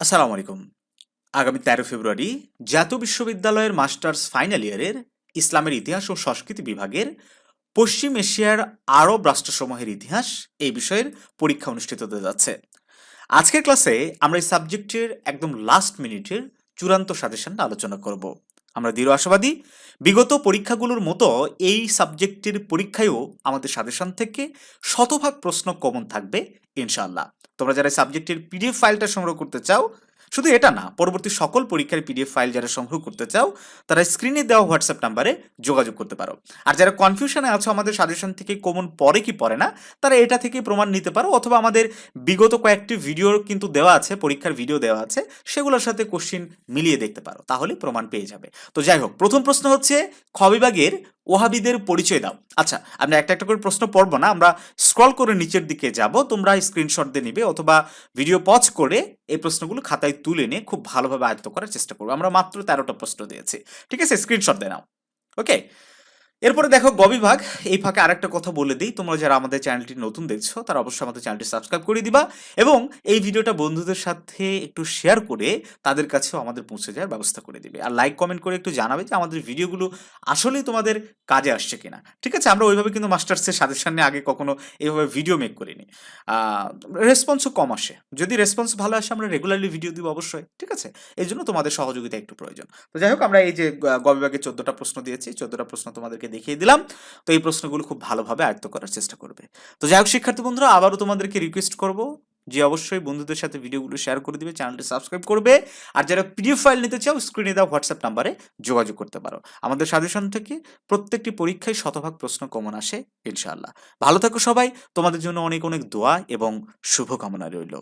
আসসালামু আলাইকুম। আগামী তেরো ফেব্রুয়ারি জাতীয় বিশ্ববিদ্যালয়ের মাস্টার্স ফাইনাল ইয়ারের ইসলামের ইতিহাস ও সংস্কৃতি বিভাগের পশ্চিম এশিয়ার আরব রাষ্ট্রসমূহের ইতিহাস এই বিষয়ের পরীক্ষা অনুষ্ঠিত হতে যাচ্ছে। আজকের ক্লাসে আমরা এই সাবজেক্টের একদম লাস্ট মিনিটের চূড়ান্ত সাজেশনটা আলোচনা করব। আমরা দৃঢ় আশাবাদী। বিগত পরীক্ষাগুলোর মতো এই সাবজেক্টের পরীক্ষায়ও আমাদের সাজেশন থেকে শতভাগ প্রশ্ন কমন থাকবে ইনশাল্লাহ তোমরা যারা সাবজেক্টের পিডিএফ ফাইলটা সংগ্রহ করতে চাও শুধু এটা না, পরবর্তী সকল পরীক্ষার পিডিএফ ফাইল যারা সংগ্রহ করতে চাও, তারা স্ক্রিনে দেওয়া হোয়াটসঅ্যাপ নাম্বারে যোগাযোগ করতে পারো। আর যারা কনফিউশনে আছো আমাদের সাজেশন থেকে কমন পড়ে কি পড়ে না, তারা এটা থেকে প্রমাণ নিতে পারো, অথবা আমাদের বিগত কয়েকটি ভিডিও কিন্তু দেওয়া আছে, পরীক্ষার ভিডিও দেওয়া আছে, সেগুলোর সাথে কোশ্চিন মিলিয়ে দেখতে পারো, তাহলে প্রমাণ পেয়ে যাবে। তো যাই হোক, প্রথম প্রশ্ন হচ্ছে, খ বিভাগের ওহাবিদের পরিচয় দাও। আচ্ছা আমরা একটা একটা করে প্রশ্ন পড়ব না, আমরা স্ক্রল করে নিচের দিকে যাব, তোমরা স্ক্রিনশট দিয়ে নিবে, অথবা ভিডিও পজ করে এই প্রশ্নগুলো খাতায় তুলে নিয়ে খুব ভালোভাবে আয়ত্ত করার চেষ্টা করব। আমরা মাত্র তেরোটা প্রশ্ন দিয়েছি। ঠিক আছে? স্ক্রিনশট দিয়ে নাও। ওকে এরপরে দেখো গ বিভাগ এই ফাঁকে আরেকটা কথা বলে দিই। তোমরা যারা আমাদের চ্যানেলটি নতুন দেখছ, তারা অবশ্যই আমাদের চ্যানেলটি সাবস্ক্রাইব করে দিবা এবং এই ভিডিওটা বন্ধুদের সাথে একটু শেয়ার করে তাদের কাছেও আমাদের পৌঁছে যাওয়ার ব্যবস্থা করে দিবে। আর লাইক কমেন্ট করে একটু জানাবে যে আমাদের ভিডিওগুলো আসলেই তোমাদের কাজে আসছে কিনা। ঠিক আছে? আমরা ওইভাবে কিন্তু মাস্টার্সের সাজেশন আগে কখনো এইভাবে ভিডিও মেক করিনি। রেসপন্সও কম আসে। যদি রেসপন্স ভালো আসে, আমরা রেগুলারলি ভিডিও দিব অবশ্যই। ঠিক আছে? এই জন্য তোমাদের সহযোগিতা একটু প্রয়োজন। তো যাই হোক, আমরা এই যে গবিভাগে চোদ্দোটা প্রশ্ন দিয়েছি। চোদ্দোটা প্রশ্ন তোমাদেরকে দেখিয়ে দিলাম। তো এই প্রশ্নগুলো খুব ভালোভাবে আয়ত্ত করার চেষ্টা করবে। তো যাই হোক, শিক্ষার্থী বন্ধুরা, আবারও তোমাদেরকে রিকোয়েস্ট করব যে অবশ্যই বন্ধুদের সাথে ভিডিওগুলো শেয়ার করে দিবে চ্যানেলটি সাবস্ক্রাইব করবে। আর যারা পিডিএফ ফাইল নিতে চাও স্ক্রিনে দাও হোয়াটসঅ্যাপ নাম্বারে যোগাযোগ করতে পারো। আমাদের সাজেশন থেকে প্রত্যেকটি পরীক্ষায় শতভাগ প্রশ্ন কমন আসে, ইনশাআল্লাহ। ভালো থাকো সবাই। তোমাদের জন্য অনেক অনেক দোয়া এবং শুভকামনা রইল।